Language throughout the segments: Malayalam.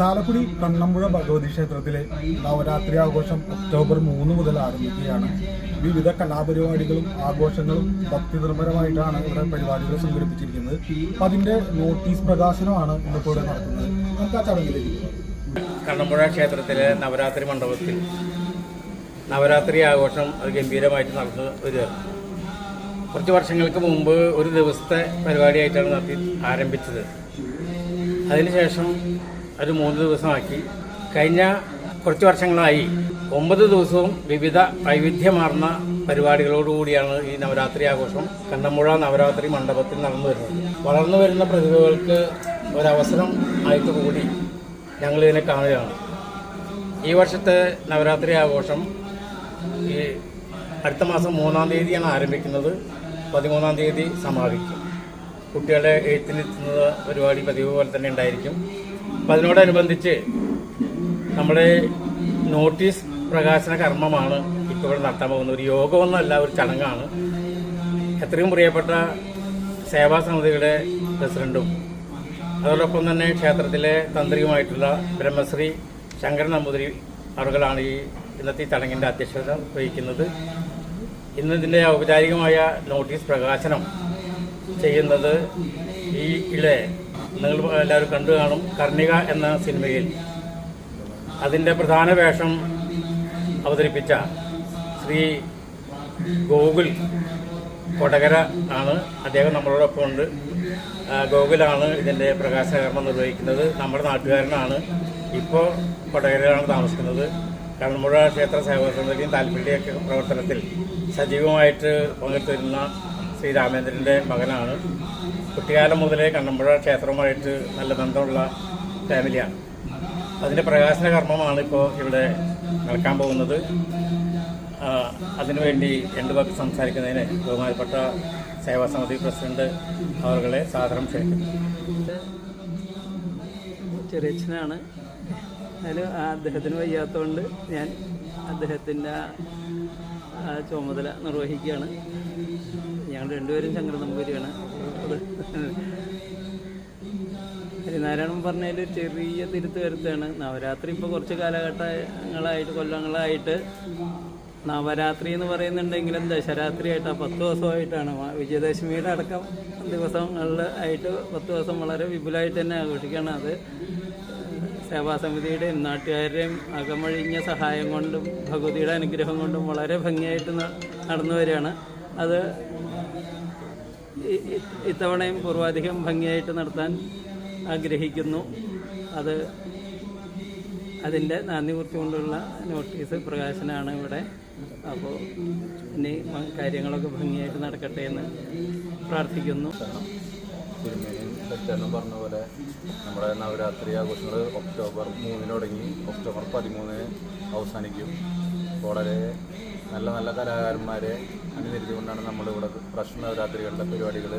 ചാലക്കുടി കണ്ണമ്പുഴ ഭഗവതി ക്ഷേത്രത്തിലെ നവരാത്രി ആഘോഷം ഒക്ടോബർ മൂന്ന് മുതൽ ആരംഭിക്കുകയാണ്. വിവിധ കലാപരിപാടികളും ആഘോഷങ്ങളും ഭക്തി നിർഭരമായിട്ടാണ് ഇവിടെ പരിപാടികൾ സംഘടിപ്പിച്ചിരിക്കുന്നത്. അപ്പം അതിന്റെ നോട്ടീസ് പ്രകാശനമാണ് ഇന്നിപ്പോൾ ഇവിടെ നടക്കുന്നത്. നമുക്ക് ആ ചടങ്ങിലേക്ക് കണ്ണമ്പുഴ ക്ഷേത്രത്തിലെ നവരാത്രി മണ്ഡപത്തിൽ നവരാത്രി ആഘോഷം അത് ഗംഭീരമായിട്ട് നടന്നു ഒരു കുറച്ച് വർഷങ്ങൾക്ക് മുമ്പ് ഒരു ദിവസത്തെ പരിപാടിയായിട്ടാണ് നടത്തി ആരംഭിച്ചത്. അതിനുശേഷം ഒരു മൂന്ന് ദിവസമാക്കി. കഴിഞ്ഞ കുറച്ച് വർഷങ്ങളായി. ഒമ്പത് ദിവസവും വിവിധ വൈവിധ്യമാർന്ന പരിപാടികളോടുകൂടിയാണ് ഈ നവരാത്രി ആഘോഷം. കണ്ണമ്പുഴ നവരാത്രി മണ്ഡപത്തിൽ നടന്നു വരുന്നത്. വളർന്നു വരുന്ന പ്രതിഭകൾക്ക് ഒരവസരം ആയിട്ട് കൂടി ഞങ്ങളിതിനെ കാണുകയാണ്. ഈ വർഷത്തെ നവരാത്രി ആഘോഷം ഈ അടുത്ത മാസം മൂന്നാം തീയതിയാണ് ആരംഭിക്കുന്നത്. പതിമൂന്നാം തീയതി സമാപിക്കും. കുട്ടികളെ എഴുത്തിനെത്തുന്നത് പരിപാടി പതിവ് പോലെ തന്നെ ഉണ്ടായിരിക്കും. അപ്പം അതിനോടനുബന്ധിച്ച് നമ്മുടെ നോട്ടീസ് പ്രകാശന കർമ്മമാണ് ഇപ്പോൾ നടത്താൻ പോകുന്നത്. ഒരു യോഗമൊന്നുമല്ല ഒരു ചടങ്ങാണ്. എത്രയും പ്രിയപ്പെട്ട സേവാ സമിതിയുടെ പ്രസിഡന്റും അതോടൊപ്പം തന്നെ ക്ഷേത്രത്തിലെ തന്ത്രിയുമായിട്ടുള്ള ബ്രഹ്മശ്രീ ശങ്കരൻ നമ്പൂതിരി അവരുകളാണ് ഈ ഇന്നത്തെ ചടങ്ങിന്റെ അധ്യക്ഷത വഹിക്കുന്നത്. ഇന്ന് ഇതിന്റെ ഔപചാരികമായ നോട്ടീസ് പ്രകാശനം ചെയ്യുന്നത് ഈ ഇളെ നിങ്ങൾ എല്ലാവരും കണ്ടു കാണും കർണിക എന്ന സിനിമയിൽ അതിന്റെ പ്രധാന വേഷം അവതരിപ്പിച്ച ശ്രീ ഗോകുൽ കൊടകര ആണ്. അദ്ദേഹം നമ്മളോടൊപ്പം ഉണ്ട്. ഗോകുലാണ് ഇതിന്റെ പ്രകാശകർമ്മം നിർവഹിക്കുന്നത്. നമ്മുടെ നാട്ടുകാരനാണ്. ഇപ്പോൾ കൊടകരയിലാണ് താമസിക്കുന്നത്. കണ്ണമ്പുഴ ക്ഷേത്ര സമിതിയും താല്പര്യമൊക്കെ പ്രവർത്തനത്തിൽ സജീവമായിട്ട് പങ്കെടുത്തിരുന്ന ശ്രീ രാമേന്ദ്രന്റെ മകനാണ്. കുട്ടിക്കാലം മുതലേ കണ്ണമ്പുഴ ക്ഷേത്രവുമായിട്ട് നല്ല ബന്ധമുള്ള ഫാമിലിയാണ് അതിന്റെ പ്രകാശന കർമ്മമാണ് ഇപ്പോൾ ഇവിടെ നടക്കാൻ പോകുന്നത്. അതിനുവേണ്ടി രണ്ടു വാക്ക് സംസാരിക്കുന്നതിന് ബഹുമാനപ്പെട്ട സേവാ സമിതി പ്രസിഡന്റ് അവരുടെ സാദരം ക്ഷണിക്കുന്നു. ചെറിയച്ഛനാണ്. അതിൽ അദ്ദേഹത്തിന് വയ്യാത്തതുകൊണ്ട് ഞാൻ അദ്ദേഹത്തിന്റെ ചുമതല നിർവഹിക്കുകയാണ്. ഞങ്ങൾ രണ്ടുപേരും ശങ്കര നമ്പൂരിയാണ് അത് ഹരിനാരായണൻ പറഞ്ഞതിൽ ഒരു ചെറിയ തിരുത്ത് വരുത്താണ് നവരാത്രി ഇപ്പോൾ കുറച്ച് കാലഘട്ടങ്ങളായിട്ട് കൊല്ലങ്ങളായിട്ട് നവരാത്രി എന്ന് പറയുന്നുണ്ടെങ്കിലും ദശരാത്രിയായിട്ട് പത്ത് ദിവസമായിട്ടാണ്. വിജയദശമിയുടെ അടക്കം ദിവസങ്ങളിൽ ആയിട്ട് പത്ത് ദിവസം വളരെ വിപുലമായിട്ട് തന്നെ ആഘോഷിക്കുകയാണ് അത്. സേവാസമിതിയുടെയും നാട്ടുകാരുടെയും അകമഴിഞ്ഞ സഹായം കൊണ്ടും ഭഗവതിയുടെ അനുഗ്രഹം കൊണ്ടും വളരെ ഭംഗിയായിട്ട് നടന്നു വരികയാണ്. അത് ഇത്തവണയും പൂർവാധികം ഭംഗിയായിട്ട് നടത്താൻ ആഗ്രഹിക്കുന്നു. അത് അതിന്റെ നന്ദി കുറിച്ചുകൊണ്ടുള്ള നോട്ടീസ് പ്രകാശനമാണ് ഇവിടെ. അപ്പോൾ ഇനി കാര്യങ്ങളൊക്കെ ഭംഗിയായിട്ട് നടക്കട്ടെ എന്ന് പ്രാർത്ഥിക്കുന്നു. തിരുമേനിയും പറഞ്ഞ പോലെ നമ്മുടെ നവരാത്രി ആഘോഷങ്ങൾ ഒക്ടോബർ മൂന്നിന് തുടങ്ങി. ഒക്ടോബർ പതിമൂന്നിന് അവസാനിക്കും. വളരെ നല്ല നല്ല കലാകാരന്മാരെ അണിനിരത്തിക്കൊണ്ടാണ് നമ്മളിവിടെ പ്രശ്ന നവരാത്രികളുടെ പരിപാടികൾ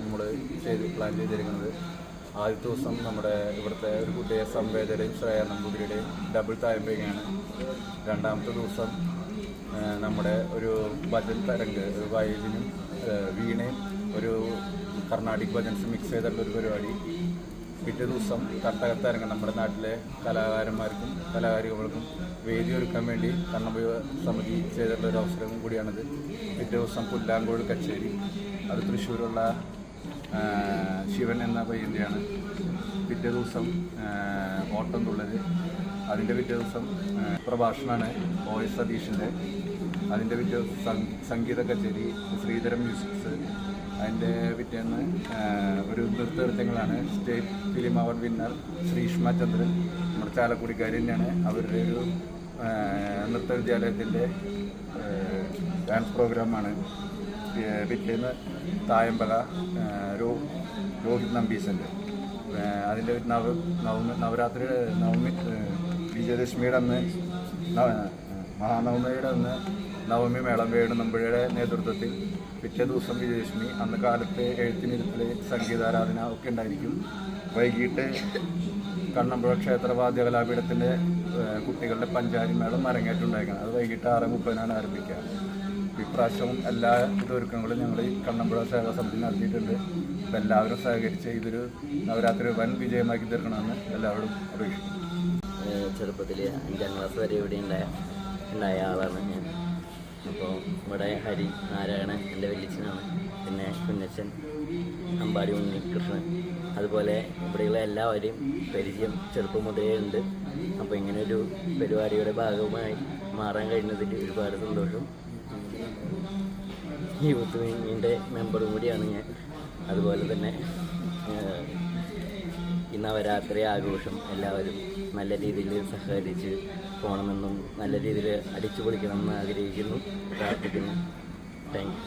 നമ്മൾ ചെയ്ത് പ്ലാൻ ചെയ്തിരിക്കുന്നത്. ആദ്യത്തെ ദിവസം നമ്മുടെ ഇവിടുത്തെ ഒരു കുട്ടിയെ സംവേദനയും ശ്രേയ നമ്പൂതിരിയുടെയും ഡബിൾ തായമ്പയാണ് രണ്ടാമത്തെ ദിവസം നമ്മുടെ ഒരു ഭജൻ തരംഗ് ഒരു വയലിനും വീണയും ഒരു കർണാടിക് ഭജൻസ് മിക്സ് ചെയ്തിട്ടുള്ള ഒരു പരിപാടി. പിറ്റേ ദിവസം തട്ടകത്തരങ്ങ് നമ്മുടെ നാട്ടിലെ കലാകാരന്മാർക്കും കലാകാരികൾക്കും വേദി ഒരുക്കാൻ വേണ്ടി കണ്ണമ്പ സമിതി ചെയ്തിട്ടുള്ള ഒരു അവസരവും കൂടിയാണിത്. പിറ്റേ ദിവസം പുല്ലാങ്കോട് കച്ചേരി അത് തൃശ്ശൂരുള്ള ശിവൻ എന്ന പയ്യന്റെയാണ് പിറ്റേ ദിവസം ഓട്ടം തുള്ളൽ അതിന്റെ പിറ്റേ ദിവസം പ്രഭാഷണമാണ് ഒ എസ് സതീഷിന്റെ അതിന്റെ പിറ്റേ സംഗീത കച്ചേരി ശ്രീധരം മ്യൂസിക്സ് അതിന്റെ പിറ്റേന്ന് ഒരു നൃത്തനൃത്യങ്ങളാണ്. State film award winner Sreeshma Chandran നമ്മുടെ ചാലക്കുടിക്കാരി തന്നെയാണ്. അവരുടെ ഒരു നൃത്ത വിദ്യാലയത്തിന്റെ ഡാൻസ് പ്രോഗ്രാമാണ്. പിറ്റേന്ന് തായമ്പക രോ രോഹിത് നമ്പീസന്റെ. അതിന്റെ നവ നവമി നവരാത്രി നവമി വിജയദശമിയുടെ അന്ന് മഹാനവമിയുടെ അന്ന് നവമി മേളം വേണുനമ്പുഴയുടെ നേതൃത്വത്തിൽ പിറ്റേ ദിവസം വിജയലക്ഷ്മി അന്ന് കാലത്തെ എഴുത്തിനിരുത്തിലെ സംഗീതാരാധന ഒക്കെ ഉണ്ടായിരിക്കും. വൈകിട്ട് കണ്ണമ്പുഴ ക്ഷേത്രവാദ്യ വാദ്യകലാപീഠത്തിന്റെ കുട്ടികളുടെ പഞ്ചാരി മേളം അരങ്ങേറ്റുണ്ടായിരിക്കണം അത് വൈകിട്ട് ആറ് മുപ്പതിനാണ് ആരംഭിക്കുക. ഇപ്രാവശ്യവും എല്ലാ ഇതൊരുക്കങ്ങളും ഞങ്ങൾ കണ്ണമ്പുഴ സേവാ സമിതി നടത്തിയിട്ടുണ്ട്. അപ്പം എല്ലാവരും സഹകരിച്ച് ഇതൊരു നവരാത്രി വൻ വിജയമാക്കി തീർക്കണമെന്ന് എല്ലാവരും അപേക്ഷിക്കുന്നു. ചെറുപ്പത്തിൽ അഞ്ചാം ക്ലാസ് വരെ ഇവിടെ ഉണ്ടായ ഉണ്ടായ ആളാണ് ഞാൻ. അപ്പോൾ ഇവിടെ ഹരി നാരായണൻ എന്റെ വല്യച്ഛനാണ്. പിന്നെ കുഞ്ഞച്ഛൻ അമ്പാടി ഉണ്ണി കൃഷ്ണൻ അതുപോലെ ഇവിടെയുള്ള എല്ലാവരെയും പരിചയം ചെറുപ്പം മുതലേ ഉണ്ട്. അപ്പോൾ ഇങ്ങനെ ഒരു പരിപാടിയുടെ ഭാഗമായി മാറാൻ കഴിഞ്ഞതിൽ ഒരുപാട് സന്തോഷം. യൂത്ത് വിങ്ങിന്റെ മെമ്പറും കൂടിയാണ് ഞാൻ. അതുപോലെ തന്നെ നവരാത്രി ആഘോഷം എല്ലാവരും നല്ല രീതിയിൽ സഹകരിച്ച് പോകണമെന്നും നല്ല രീതിയിൽ അടിച്ചു പൊളിക്കണമെന്ന് ആഗ്രഹിക്കുന്നു. പ്രാർത്ഥിക്കുന്നു. താങ്ക്